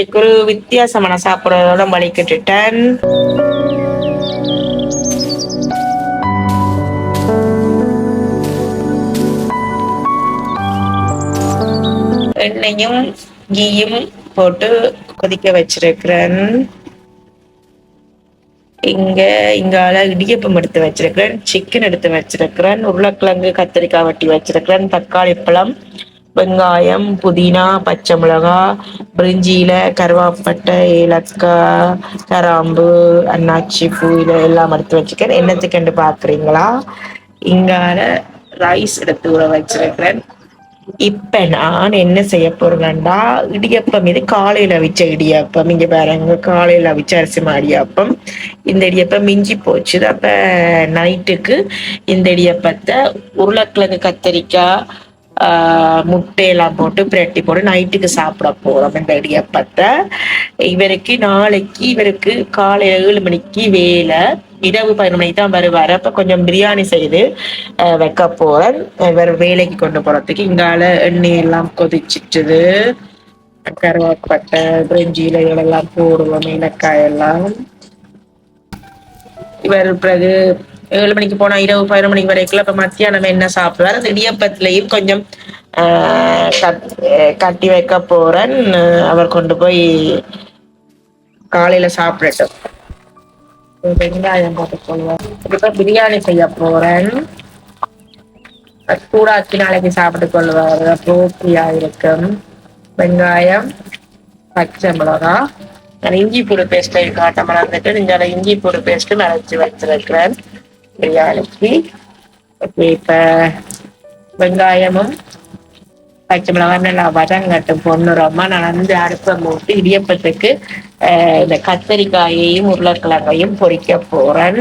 இன்னைக்கு ஒரு வித்தியாசமான சாப்பிட்றதோட வலிக்கிட்டுட்டேன் எண்ணெயும் கீயும் போட்டு கொதிக்க வச்சிருக்கிறேன். இங்க இங்கால இடியப்பம் எடுத்து வச்சிருக்கிறேன் சிக்கன் எடுத்து வச்சிருக்கிறேன் உருளைக்கிழங்கு கத்திரிக்காய் வட்டி வச்சிருக்கிறேன் தக்காளி பழம் வெங்காயம் புதினா பச்சை மிளகாய் பிரிஞ்சியில கருவாப்பட்டை ஏலக்காய் கராம்பு அன்னாச்சி பூ இதை எல்லாம் எடுத்து வச்சுக்கிறேன். என்னத்துக்கு பாக்குறீங்களா இங்கால ரைஸ் எடுத்து ஊற வச்சிருக்கிறேன். இப்ப நான் என்ன செய்ய போறேன்டா இடியப்பம் இது காலையில அவிச்ச இடியப்பம். இங்க பாருங்க காலையில அவிச்ச அரிசி இடியப்பம். இந்த இடியப்பம் மிஞ்சி போச்சு. அப்ப நைட்டுக்கு இந்த இடியப்பத்தை உருளைக்கிழங்கு கத்தரிக்காய் முட்டையெல்லாம் போட்டு பிரட்டி போட்டு நைட்டுக்கு சாப்பிட போறோம். இந்த இடியப்பத்தை. இவருக்கு நாளைக்கு இவருக்கு காலை ஏழு மணிக்கு வேலை. இரவு பதினொரு மணிக்கு தான் வருவார். அப்போ கொஞ்சம் பிரியாணி செய்து வைக்க போறேன். இவர் வேலைக்கு கொண்டு போறதுக்கு இங்கால எண்ணெய் எல்லாம் கொதிச்சிட்டுது. கருவாப்பட்டை பிரெஞ்சு இலைகள் எல்லாம் போடுவோம் மீனக்காய் எல்லாம். இவர் பிறகு ஏழு மணிக்கு போனா இரவு பதினொரு மணிக்கு வரைக்கும் இப்ப மத்தியானம் என்ன சாப்பிடுவார் அந்த இடியப்பத்திலையும் கொஞ்சம் ஆஹ் கட்டி வைக்க போறேன். அஹ் அவர் கொண்டு போய் காலையில சாப்பிடட்டும். வெங்காயம் போட்டு சொல்லுவேன் பிரியாணி செய்ய போறேன். சூடாக்கி நாளைக்கு சாப்பிட்டு கொள்வார். ரோட்டியா இருக்கும். வெங்காயம் பச்சை மிளகா நான் இஞ்சி பூடு பேஸ்ட்டை காட்ட மறந்துட்டு நீங்க இஞ்சி பூடு பேஸ்ட் அரைச்சி வச்சிருக்கிறேன். பிரியாணிக்கு ஓகே இப்ப வெங்காயமும் பச்சை மிளகாய் நல்லா வதங்கட்டும் பொண்ணுரமா நான் வந்து அடுப்பை மூட்டு இடியப்பத்துக்கு ஆஹ், இந்த கத்தரிக்காயையும் உருளைக்கிழங்கையும் பொறிக்க போறேன்.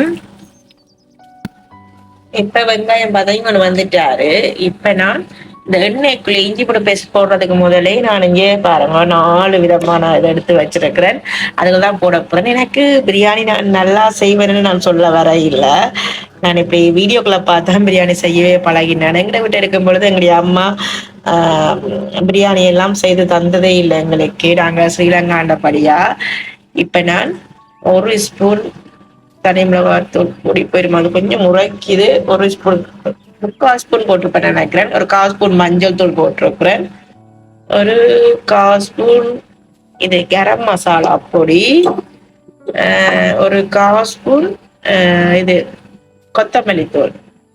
இப்ப வெங்காயம் பதங்கன்னு வந்துட்டாரு. இப்ப நான் இந்த எண்ணெய்க்குள்ளே இஞ்சி பூண்டு பேஸ்ட் போடுறதுக்கு முதலே நான் இங்கே பாருங்க நாலு விதமான இதை எடுத்து வச்சிருக்கிறேன். அதுல தான் போட போறேன். எனக்கு பிரியாணி நான் நல்லா செய்வேன்னு நான் சொல்ல வர இல்லை. நான் இப்படி வீடியோக்களை பார்த்தா பிரியாணி செய்யவே பழகினேன். எங்கிட்ட விட்டு எடுக்கும் பொழுது எங்களுடைய அம்மா ஆஹ், பிரியாணி எல்லாம் செய்து தந்ததே இல்லை எங்களுக்கு. நாங்கள் ஸ்ரீலங்காண்டபடியா இப்போ நான் ஒரு ஸ்பூன் தனி மிளகாத்தூள் பொடி போயிருமா. அது கொஞ்சம் முறைக்குது. ஒரு ஸ்பூன் முக்கால் ஸ்பூன் போட்டிருப்பேன் நினைக்கிறேன். ஒரு கால் ஸ்பூன் மஞ்சள் தூள் போட்டிருக்கிறேன். ஒரு கால் ஸ்பூன் இது கரம் மசாலா பொடி. ஆஹ் ஒரு கால் ஸ்பூன் ஆஹ் இது கொத்தமல்லி தூள்.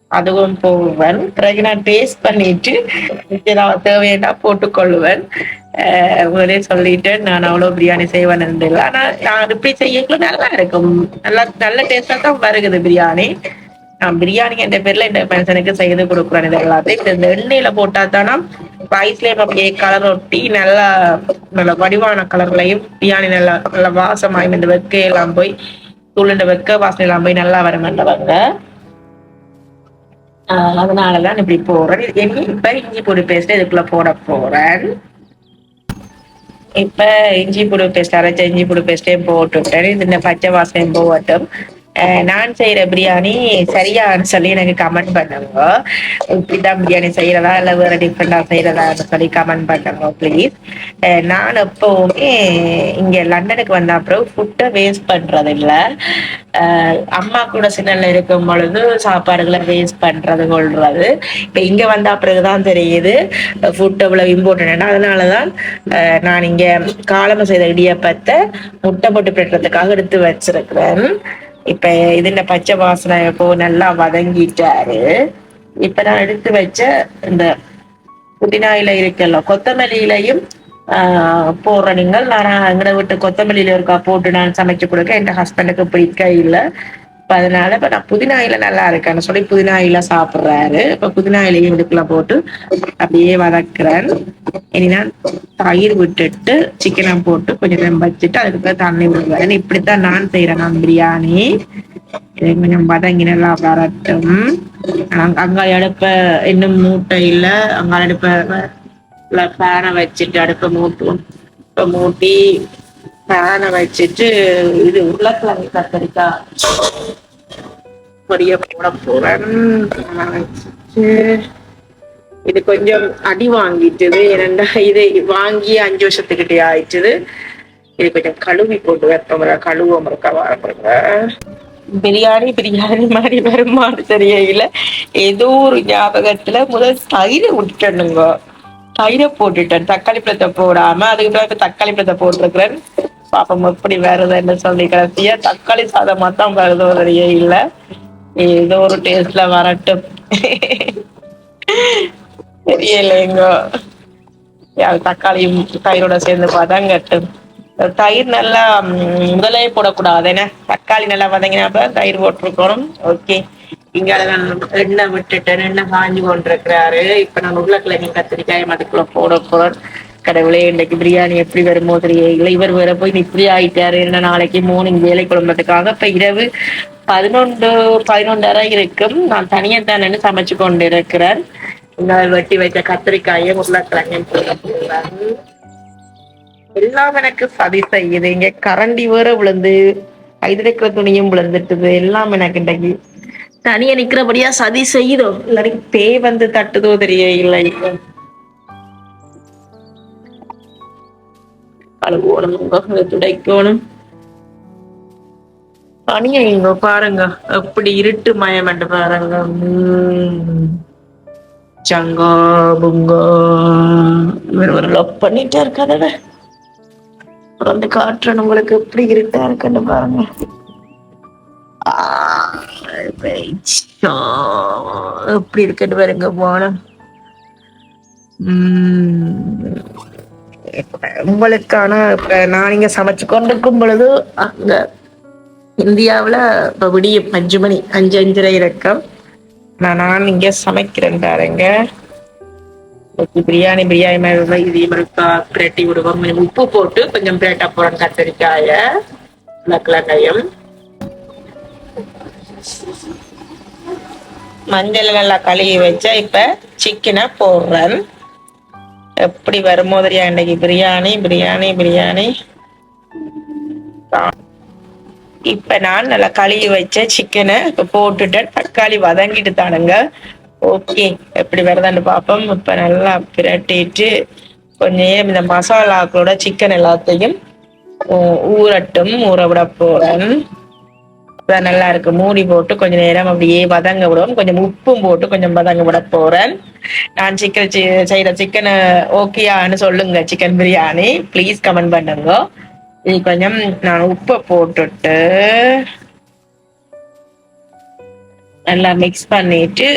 அதுவும் போடுவேன். பிறகு நான் டேஸ்ட் பண்ணிட்டு நான் தேவையா போட்டுக்கொள்ளுவேன். ஆஹ் சொல்லிட்டேன். நான் அவ்வளவு பிரியாணி செய்வேன் இல்லை. ஆனா நான் இப்படி செய்யக்குள்ள நல்லா இருக்கும். நல்லா நல்ல டேஸ்டா தான் வருகுது பிரியாணி. பிரியாணி என்ற பேர்ல இந்த மனுஷனுக்கு செய்து கொடுக்குறேன் இது எல்லாத்தையும். இந்த எண்ணெயில போட்டா தானே ரைஸ்லயும் அப்படியே கலர் ஒட்டி நல்லா நல்ல வடிவான கலர்லயும் பிரியாணி நல்லா நல்ல வாசமாயும் இந்த வெக்கையெல்லாம் போய் துளுண்ட வெக்க வாசனை எல்லாம் போய் நல்லா வரமாட்டவங்க ஆஹ் அதனாலதான் இப்படி போறேன். இப்ப இஞ்சி பொடி பேஸ்ட் இதுக்குள்ள போட போறேன். இப்ப இஞ்சி புடு பேஸ்ட் அரைச்ச இஞ்சி புடு பேஸ்டையும் போட்டுட்டேன். இது இந்த பச்சை வாசனையும் போகட்டும். நான் செய்யற பிரியாணி சரியான்னு சொல்லி எனக்கு கமெண்ட் பண்ணுங்க. இப்படிதான் பிரியாணி செய்யறதா இல்ல வேற டிஃப்ரெண்டா செய்யறதான்னு சொல்லி கமெண்ட் பண்ணுங்க ப்ளீஸ் நான் எப்பவுமே இங்க லண்டனுக்கு வந்த அப்புறம் ஃபுட்டை வேஸ்ட் பண்றது இல்ல. அம்மா கூட சின்னல இருக்கும் பொழுது சாப்பாடுகளை வேஸ்ட் பண்றது கொள்றது. இப்ப இங்க வந்த பிறகுதான் தெரியுது ஃபுட் எவ்வளவு இம்பார்ட்டன்ட் அதனாலதான் நான் இங்க காலம செய்த இடியப்பத்தை முட்டை போட்டு பெற்றதுக்காக எடுத்து வச்சிருக்கிறேன். இப்ப இதுல பச்சை வாசனை இப்போ நல்லா வதங்கிட்டாரு. இப்ப நான் எடுத்து வச்ச இந்த புதினா இலை இருக்குல்ல கொத்தமல்லி இலையும் போடுற நீங்கள் நான் எங்களை விட்டு கொத்தமல்லியில இருக்கா போட்டு நான் சமைச்சு கொடுக்க. என் ஹஸ்பண்டுக்கு பிடிக்க இல்லை. இப்ப அதனால இப்ப நான் புதினா இலை நல்லா இருக்கேன்னு சொல்லி புதினா இலை சாப்பிடுறாரு. இப்ப புதினா இலையும் இதுக்குள்ள போட்டு அப்படியே வதக்குறேன். இனி நான் தயிர் விட்டுட்டு சிக்கனை போட்டு கொஞ்சம் நேரம் வச்சுட்டு அதுக்கு தண்ணி விடுவேன் இப்படித்தான் நான் செய்யறேன் நான் பிரியாணி. இதை கொஞ்சம் வதங்கி நல்லா வரட்டும். அங்க அடுப்ப இன்னும் மூட்டை இல்ல. அங்காள் அடுப்ப பேனை வச்சுட்டு அடுப்பை மூட்டுவோம் இப்போ மூட்டி பேனை வச்சுட்டு இது உருளைக்கிழங்கு கத்தரிக்காய் பொரிய போட போறேன். வச்சுட்டு இது கொஞ்சம் அடி வாங்கிட்டுது. ஏனெண்டா இது வாங்கி அஞ்சு வருஷத்துக்கிட்டே ஆயிட்டுது. இது கொஞ்சம் கழுவி போட்டு வைப்போம்ல கழுவ இருக்கா வரப்படுங்க பிரியாணி பிரியாணி மாதிரி வருமானு தெரியல. ஏதோ ஒரு ஞாபகத்துல முதல் தயிரை விட்டுட்டேனுங்க. தயிரை போட்டுட்டேன். தக்காளி பழத்தை போடாம அதுக்கு பிறகு தக்காளி பழத்தை போட்டிருக்கிறேன். பாப்பம் எப்படி வருதுன்னு சொல்லி கடைசியா தக்காளி சாதமா தான் வருது வரையே இல்ல. ஏதோ ஒரு டேஸ்ட்ல வரட்டும். தெரியலைங்கோ அது தக்காளியும் தயிரோட சேர்ந்து பதங்கட்டும் தயிர் நல்லா முதலே போடக்கூடாது. என்ன? தக்காளி நல்லா வதங்கினா தயிர் போட்டிருக்கணும். ஓகே. இங்க நான் எண்ணெய் விட்டுட்டேன் எண்ணெய் காஞ்சி கொண்டிருக்கிறாரு. இப்ப நான் உருளைக்கிழங்கு கத்திரிக்காய் அதுக்குள்ள போட போறேன் கடவுளே இன்னைக்கு பிரியாணி எப்படி வருமோ தெரியல இவர் வேற போய் இப்படி ஆயிட்டாரு. என்ன நாளைக்கு மார்னிங் வேலை குடும்பத்துக்காக இப்ப இரவு பதினொன்று பதினொன்றரை இருக்கும். நான் தனியா தானே சமைச்சு கொண்டு இருக்கிறேன் வெட்டி வைத்த கத்திரிக்காயை உருளைக்கிழங்கையும் எல்லாம் எனக்கு சதி செய்யுது. இங்க கரண்டி வேற விழுந்து கைதிருக்கிற துணியும் விழுந்துட்டுது. எல்லாம் எனக்கு இன்றைக்கு தனியா நிக்கிறபடியா சதி செய்யுதோ? இல்லாட்டி பேய் வந்து தட்டுதோ தெரிய இல்லை. கழுவணும் முகங்களை துடைக்கணும். பனிய இங்க பாருங்க. எப்படி இருட்டு மயம் பாருங்க. உம். சங்கா புங்கா. இவர் ஒரு லவ் பண்ணிட்டே இருக்காதவ வந்து காட்டுறேன் உங்களுக்கு எப்படி இருட்டா இருக்குன்னு பாருங்க. எப்படி இருக்குன்னு பாருங்க போனம் உங்களுக்கான இப்ப நான் இங்க சமைச்சு கொண்டிருக்கும் பொழுது அங்க இந்தியாவுல இப்ப விடிய அஞ்சு மணி அஞ்சு அஞ்சரை இறக்கம். நான் நான் இங்க சமைக்கிறேன் பாருங்க. பிரியாணி பிரியாணி மாதிரி இதையும் இருக்கா பிரட்டி விடுவோம். உப்பு போட்டு கொஞ்சம் பிரேட்டா போறோம் கத்திரிக்காய. உருளைக்கிழங்கையும் மஞ்சள் நல்லா கழுவி வச்சா இப்ப சிக்கனை போடுறேன். எப்படி வருமோ தெரியா இன்னைக்கு பிரியாணி பிரியாணி பிரியாணி? இப்ப நான் நல்லா கழுவி வச்ச சிக்கனை போட்டுட்டேன் தக்காளி வதங்கிட்டு தானுங்க ஓகே எப்படி வருதான்னு பார்ப்போம் இப்ப நல்லா பிரட்டிட்டு கொஞ்ச நேரம் இந்த மசாலாக்களோட சிக்கன் எல்லாத்தையும் ஊரட்டும் ஊறட்டும் ஊற விட போறேன். நல்லா இருக்கு மூடி போட்டு கொஞ்ச நேரம் அப்படியே வதங்க விடுவோம் கொஞ்சம் உப்பும் போட்டு கொஞ்சம் வதங்க விட போறேன். நான் சிக்கன் செய்யற சிக்கனை ஓகேயான்னு சொல்லுங்க சிக்கன் பிரியாணி. ப்ளீஸ் கமெண்ட் பண்ணுங்க. இது கொஞ்சம் நான் உப்பை போட்டுட்டு நல்லா மிக்ஸ் பண்ணிட்டு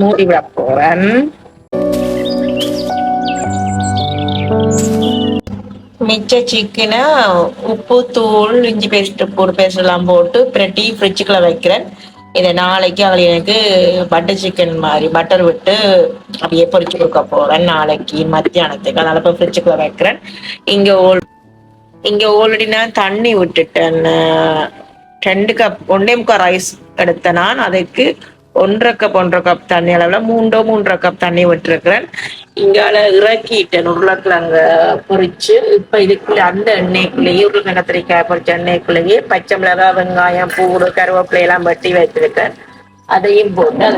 மூடி விட போறேன். மிச்ச சிக்கனை உப்பு தூள் இஞ்சி பேஸ்ட் போட்டு பேஸ்ட் எல்லாம் போட்டு பிரட்டி ஃப்ரிட்ஜுக்குள்ள வைக்கிறேன். இதை நாளைக்கு அவள் எனக்கு பட்டர் சிக்கன் மாதிரி பட்டர் விட்டு அப்படியே பொரிச்சு கொடுக்க போறேன் நாளைக்கு மத்தியானத்துக்கு. அதனால இப்போ ஃப்ரிட்ஜுக்குள்ள வைக்கிறேன். இங்க ஓல் இங்க ஆல்ரெடி நான் தண்ணி விட்டுட்டேன். ரெண்டு கப் ஒன்றே முக்கால் ரைஸ் எடுத்தேன் நான். அதுக்கு ஒன்றரை கப் ஒன்றரை கப் தண்ணி அளவுல மூன்றோ மூன்றரை கப் தண்ணி விட்டுருக்கிறேன். இங்கால இறக்கிட்டேன் உருளைக்கிழங்க பொரிச்சு இப்ப இதுக்குள்ள அந்த எண்ணெய்க்குள்ளேயே உருளைக்கிழங்கு கத்திரிக்காய் பொரிச்ச எண்ணெய்க்குள்ளேயே பச்சை மிளகாய் வெங்காயம் பூடு கருவேப்பிலை எல்லாம் வெட்டி வைத்திருக்கேன் அதையும் போட்டு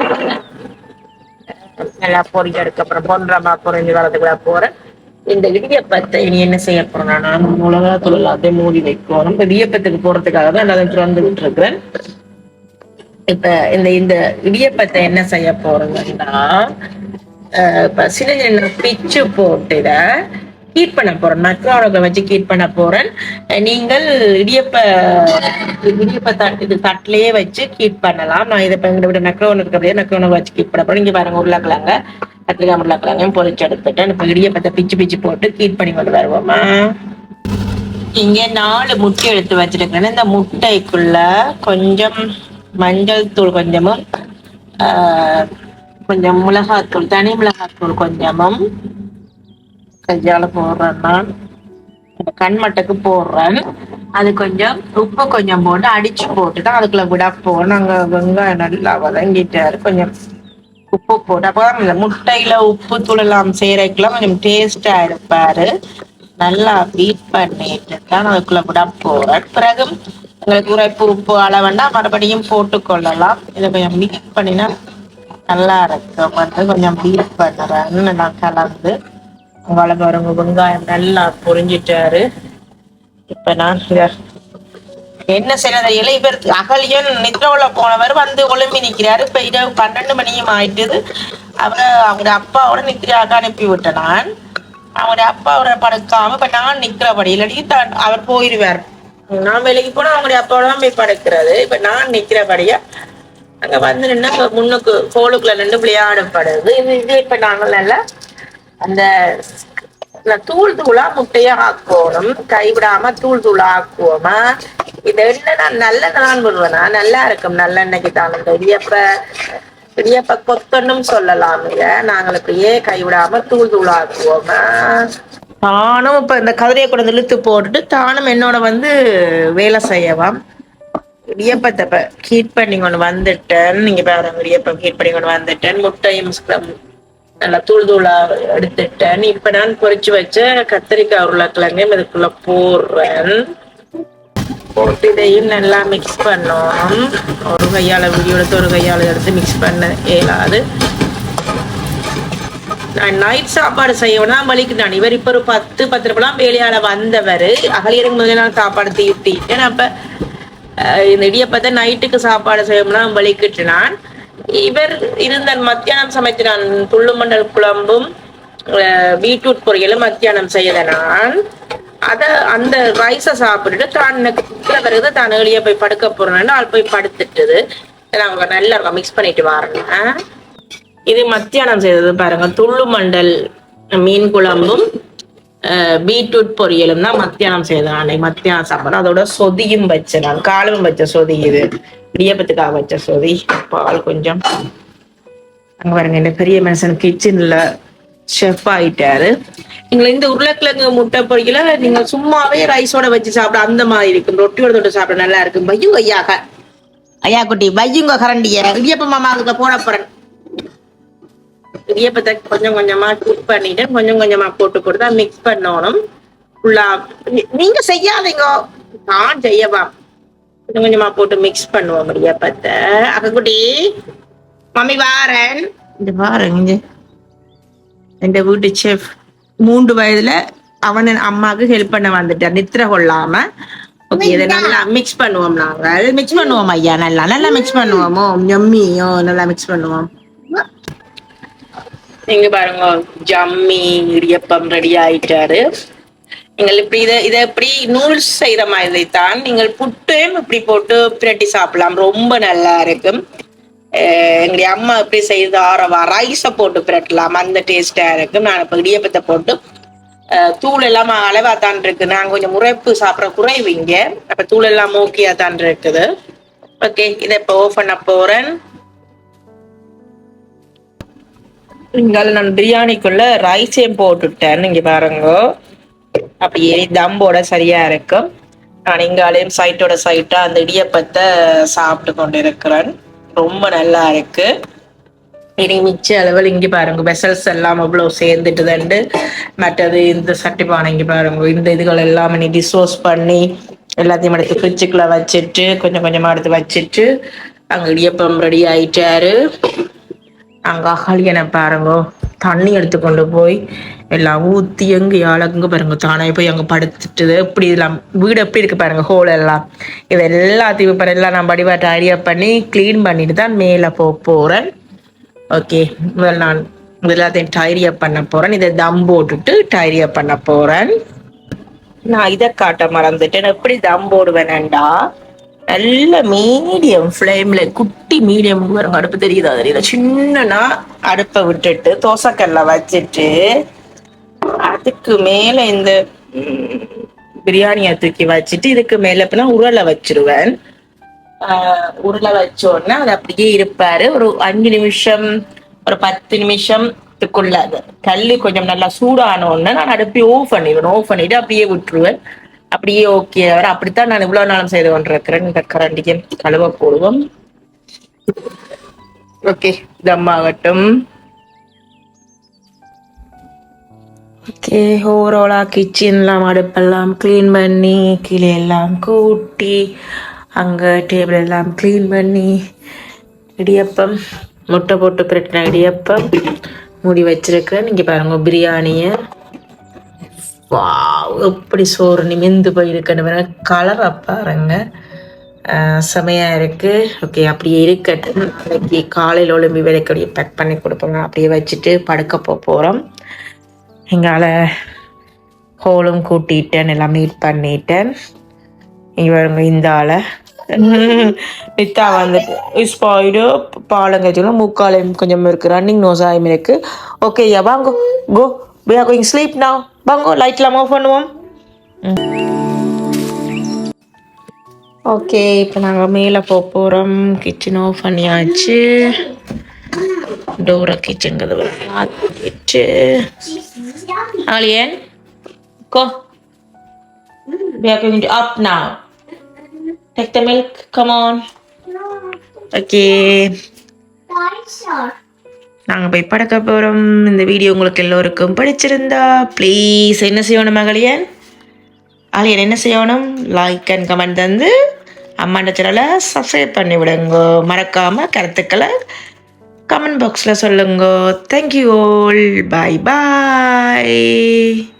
நல்லா பொரிக்கிறதுக்கு அப்புறம் பொன்றமா பொறிஞ்சு வரதுக்குள்ள போறேன். இந்த இடியப்பத்தை இனி என்ன செய்ய போறேன் நான் மிளகா தூள் எல்லாத்தையும் மூடி வைக்கணும். இப்ப இடியப்பத்துக்கு போறதுக்காக தான் நான் திறந்து விட்டுருக்கிறேன் இப்ப இந்த இந்த இடியப்பத்தை என்ன செய்ய போறோம்னா இப்ப சின்ன பிச்சு போட்டு இதை ஹீட் பண்ண போறேன். மக்ரோனுக்கு வச்சு ஹீட் பண்ண போறேன். நீங்கள் இடியப்ப இடியப்ப தட்டு இது தட்டிலேயே வச்சு ஹீட் பண்ணலாம். நான் இதை இப்ப எங்க விட மக்ரோன் இருக்கிறதே மக்ரோனை வச்சு ஹீட் பண்ண போறேன். இங்க பாருங்க உருளைக்கிழங்க. கத்திரிக்காய் உருளைக்கிழங்கையும் பொறிச்சு எடுத்துட்டேன். இப்ப இடியப்பத்தை பிச்சு பிச்சு போட்டு ஹீட் பண்ணி கொண்டு வருவோமா? இங்க நாலு முட்டை எடுத்து வச்சிருக்கேன் இந்த முட்டைக்குள்ள கொஞ்சம் மஞ்சள் தூள் கொஞ்சமும் ஆஹ், கொஞ்சம் மிளகாத்தூள் தனி மிளகாத்தூள் கொஞ்சமும். கையால போடுறேன் நான். இந்த கண்மட்டைக்கு போடுறேன். அது கொஞ்சம் உப்பு கொஞ்சம் போட்டு அடிச்சு போட்டு தான் அதுக்குள்ள விட போறோம் நாங்க வெங்காயம் நல்லா வதங்கிட்டாரு. கொஞ்சம் உப்பு போட்டு அப்போ இந்த முட்டையில உப்பு தூள் எல்லாம் கொஞ்சம் டேஸ்டா இருப்பாரு நல்லா பீட் பண்ணிட்டு தான் அதுக்குள்ள விட போறேன். பிறகு உங்களுக்கு உரைப்பு உப்பு அளவுண்டா மறுபடியும் போட்டுக்கொள்ளலாம். இதை கொஞ்சம் மிக்ஸ் பண்ணினா நல்லா இருக்கும். வந்து கொஞ்சம் பீட் பண்ணுறேன்னு நான் கலந்து உங்களை பாருங்க வெங்காயம் நல்லா பொரிஞ்சிட்டாரு. இப்ப நான் என்ன செய்யறது? இலை பேர் அகலியன் நித்ரோல போனவர் வந்து ஒளிம்பி நிக்கிறாரு. இப்ப இரவு பன்னெண்டு மணியும் ஆயிட்டுது. அவரை அவங்க அப்பாவோட நித்ராக அனுப்பி விட்டேன் நான். அவங்களோட அப்பாவோட படுக்காம இப்ப நான் நிக்கிறபடி. இல்லாட்டி தான் அவர் போயிருவார். நான் வேலைக்கு போனா அவங்களுடைய அப்பாவோட தான் போய் படுக்கிறது. இப்ப நான் நிக்கிறபடியா அங்க வந்து நின்னா முன்னுக்கு கோலுக்குள்ள நின்று விளையாடப்படுது இது இது இப்ப நாங்கள் நல்லா அந்த தூள் தூளா முட்டையா ஆக்குவோம். கைவிடாம தூள் தூளா ஆக்குவோமா? இது என்னன்னா நான் நல்ல நான் விடுவேனா? நல்லா இருக்கும். நல்லெண்ணெய்க்கு தான் இந்த இடியப்ப இடியப்ப கொத்தனும் சொல்லலாம் இத நாங்கள் இப்படியே கைவிடாம தூள் தூள் ஆக்குவோமா? தானும் இப்ப இந்த கதிரையை கூட வந்து இழுத்து போட்டுட்டு தானும் என்னோட வந்து வேலை செய்யவாம். இடியப்பத்தை ஹீட் பண்ணி கொண்டு வந்துட்டேன் நீங்க பாருங்க இடியப்பம் ஹீட் பண்ணி கொண்டு வந்துட்டேன் முட்டையும் நல்லா தூள் தூளா எடுத்துட்டேன் இப்ப நான் பொறிச்சு வச்ச கத்திரிக்காய் உருளைக்கிழங்கையும் இதுக்குள்ள போடுறேன். போட்டு இதையும் நல்லா மிக்ஸ் பண்ணோம் ஒரு கையால வீடியோ எடுத்து ஒரு கையால எடுத்து மிக்ஸ் பண்ண. இயலாது நான் நைட் சாப்பாடு செய்யணும்னா வலிக்குதான் இவர் இப்ப ஒரு பத்து பத்து ரூபாய் வேலையால வந்தவர். அகலியருக்கு முதல் நாள் சாப்பாடு தீட்டிட்டேன் அப்ப அஹ், இந்த இடியப்பத்தை நைட்டுக்கு சாப்பாடு செய்யணும்னா வலிக்கிட்டு நான் இவர் இருந்த மத்தியானம் சமைத்து நான் துள்ளுமண்டல் குழம்பும் பீட்ரூட் பொரியலும் மத்தியானம் செய்த நான் அத அந்த ரைஸை சாப்பிட்டுட்டு தான் எனக்கு பிறகு தான் ஏழிய போய் படுக்க போறேன்னு ஆள் போய் படுத்துட்டுது. நாங்க நல்லா மிக்ஸ் பண்ணிட்டு வரேன். இது மத்தியானம் செய்தது பாருங்க. துள்ளு மண்டல் மீன் குழம்பும் பீட்ரூட் பொரியலும் தான் மத்தியானம் செய்தேன் அன்னைக்கு மத்தியானம் சாப்பாடு அதோட சொதியும் வச்சேன் நான். காலும் வச்ச சொதி இது. இடியப்பத்துக்காக வச்ச சொதி. பால் கொஞ்சம். அங்க பாருங்க இந்த பெரிய மனுஷன் கிச்சன்ல ஷெஃப் ஆயிட்டாரு. நீங்க இந்த உருளைக்கிழங்கு முட்டை பொரியல நீங்க சும்மாவே ரைஸோட வச்சு சாப்பிட அந்த மாதிரி இருக்கும். ரொட்டியோட தொட்டு சாப்பிட நல்லா இருக்கும். பையும் ஐயா ஐயா குட்டி பையுங்க கரண்டிய. இடியப்ப மாமா அதுக்குள்ள போட போறேன். இடியப்பத்தை கொஞ்சம் கொஞ்சமா குக் பண்ணிட்டு கொஞ்சம் கொஞ்சமா போட்டு போட்டு தான் மிக்ஸ் பண்ணணும். ஃபுல்லா நீங்க செய்யாதீங்க. நான் செய்யவா. கொஞ்சம் கொஞ்சமா போட்டு மிக்ஸ் பண்ணுவோம் இடியப்பத்தை. அக்கக்குட்டி மம்மி வாரன். இந்த இங்க. எന്റെ வீட்டு செஃப் மூன்று வயதுல அவன் அம்மாவுக்கு ஹெல்ப் பண்ண வந்துட்டார். நித்திர கொள்ளாம. ஓகே இதை நல்லா மிக்ஸ் பண்ணுவோம் நாங்கள். மிக்ஸ் பண்ணுவோம் ஐயா. நல்லா நல்லா மிக்ஸ் பண்ணுவோமோ. எம்மியோ நல்லா மிக்ஸ் பண்ணுவோம். நீங்க பாருங்க ஜம்மி இடியப்பம் ரெடி ஆயிட்டாரு. நீங்கள் இப்படி இதை இதை இப்படி நூல்ஸ் செய்யற மாதிரி தான் நீங்கள் புட்டையும் இப்படி போட்டு பிரட்டி சாப்பிடலாம். ரொம்ப நல்லா இருக்கும் எங்களுடைய அம்மா இப்படி செய்யுது ஆரவா ரைஸை போட்டு பிரட்டலாம். அந்த டேஸ்டா இருக்கும் நான் இப்போ இடியப்பத்தை போட்டு தூள் எல்லாம் அளவா தான் இருக்கு. நாங்க கொஞ்சம் முறைப்பு சாப்பிட்ற குறைவு இங்கே. அப்ப தூள் எல்லாம் ஓகேயா தான் இருக்குது. ஓகே இதை இப்போ ஓஃப் பண்ண போறேன். நீங்கள் நான் பிரியாணிக்குள்ள ரைஸையும் போட்டுட்டேன் இங்க பாருங்க. அப்படியே தம்போட சரியா இருக்கும் நான் இங்காலையும் சைட்டோட சைட்டா அந்த இடியப்பத்தை சாப்பிட்டு கொண்டு இருக்கிறேன் ரொம்ப நல்லா இருக்கு. இனி மிச்ச அளவில் இங்க பாருங்க வெசல்ஸ் எல்லாம் அவ்வளோ சேர்ந்துட்டு தண்டு. மற்றது இந்த சட்டி பானை இங்க பாருங்க இந்த இதுகள் எல்லாம் இனி டிஸ்போஸ் பண்ணி எல்லாத்தையும் எடுத்து ஃப்ரிட்ஜுக்குள்ள வச்சுட்டு கொஞ்சம் கொஞ்சமா எடுத்து வச்சுட்டு அங்க இடியப்பம் ரெடி ஆயிட்டாரு. அங்கே அகலியனை பாருங்க. தண்ணி எடுத்து கொண்டு போய் எல்லாம் ஊற்றி எங்கே அழகுங்க பாருங்க. தானே போய் அங்கே படுத்துட்டு எப்படி இதெல்லாம் வீடு எப்படி இருக்கு பாருங்க ஹோல் எல்லாம். இது எல்லாத்தையும் பாரு எல்லாம் நான் படிவாட்ட ஐடியா பண்ணி க்ளீன் பண்ணிட்டு தான் மேலே போக போகிறேன் ஓகே முதல் நான் எல்லாத்தையும் டைரியா பண்ண போறேன். இதை தம் போட்டுட்டு டைரியா பண்ண போறேன். நான் இதை காட்ட மறந்துட்டேன். எப்படி தம் போடுவேனேண்டா நல்ல மீடியம் ஃப்ளேம்ல குட்டி மீடியம் வரும் அடுப்பு தெரியுதா? தெரியல சின்னனா அடுப்பை விட்டுட்டு தோசைக்கல்ல வச்சுட்டு அதுக்கு மேல இந்த பிரியாணியை தூக்கி வச்சுட்டு இதுக்கு மேல இப்ப நான் உருளை வச்சிருவேன். ஆஹ் உருளை வச்ச உடனே அது அப்படியே இருப்பாரு. ஒரு அஞ்சு நிமிஷம் ஒரு பத்து நிமிஷத்துக்குள்ள அது கல் கொஞ்சம் நல்லா சூடான உடனே நான் அடுப்பி ஓஃப் பண்ணிடுவேன். ஓஃப் பண்ணிட்டு அப்படியே விட்டுருவேன். அப்படியே ஓகே. வர அப்படித்தான் நான் இவ்வளவு நாளும் செய்து கொண்டிருக்கிறேன். இந்த கரண்டிக்கு கழுவ போடுவோம். ஓகே தம்மாகட்டும் ஓகே ஓவரோலா கிச்சன்லாம் அடுப்பெல்லாம் க்ளீன் பண்ணி கீழே எல்லாம் கூட்டி அங்கே டேபிள் எல்லாம் க்ளீன் பண்ணி இடியப்பம் முட்டை போட்டு பிரட்டின இடியப்பம் மூடி வச்சிருக்கேன் இங்கே பாருங்க பிரியாணியை. வாவ் எப்படி சோறு நிமிந்து போயிருக்கணும் கலரை பாருங்க. செமையாக இருக்குது ஓகே அப்படியே இருக்கட்டும். நாளைக்கு காலையில் ஒளிம்பி அப்படியே பேக் பண்ணி கொடுப்போங்க. அப்படியே வச்சுட்டு படுக்க போக போகிறோம் எங்களால் ஹோலும் கூட்டிட்டேன் எல்லாம் மீட் பண்ணிட்டேன். இவங்க இந்த ஆளை நித்தா வந்துட்டு ஸ்பாய்டு பாலங்கச்சிலும் மூக்காலையும் கொஞ்சம் இருக்குது ரன்னிங் நோசாயும் இருக்குது ஓகே யா வாங்கோ. Go we are going sleep நான் வாங்கோ லைட்லாம் ஆஃப் பண்ணுவோம். ஓகே இப்போ நாங்கள் மேலே போக போகிறோம் கிச்சன் ஆஃப் பண்ணியாச்சு டோரை கிச்சன் கதவு மாற்றிட்டு ஆலியன் கோ. We are going to up now. Take the milk come on. Okay. நாங்கள் போய் படக்க போகிறோம் இந்த வீடியோ உங்களுக்கு எல்லோருக்கும் பிடிச்சிருந்தா ப்ளீஸ் என்ன செய்யணும் மகளியன்? ஆலியன் என்ன செய்யணும்? லைக் அண்ட் கமெண்ட் தந்து அம்மாண்ட சேனலை சப்ஸ்கிரைப் பண்ணி விடுங்க. மறக்காமல் கருத்துக்களை கமெண்ட் பாக்ஸில் சொல்லுங்க. தேங்க்யூ ஓல் பாய் பாய்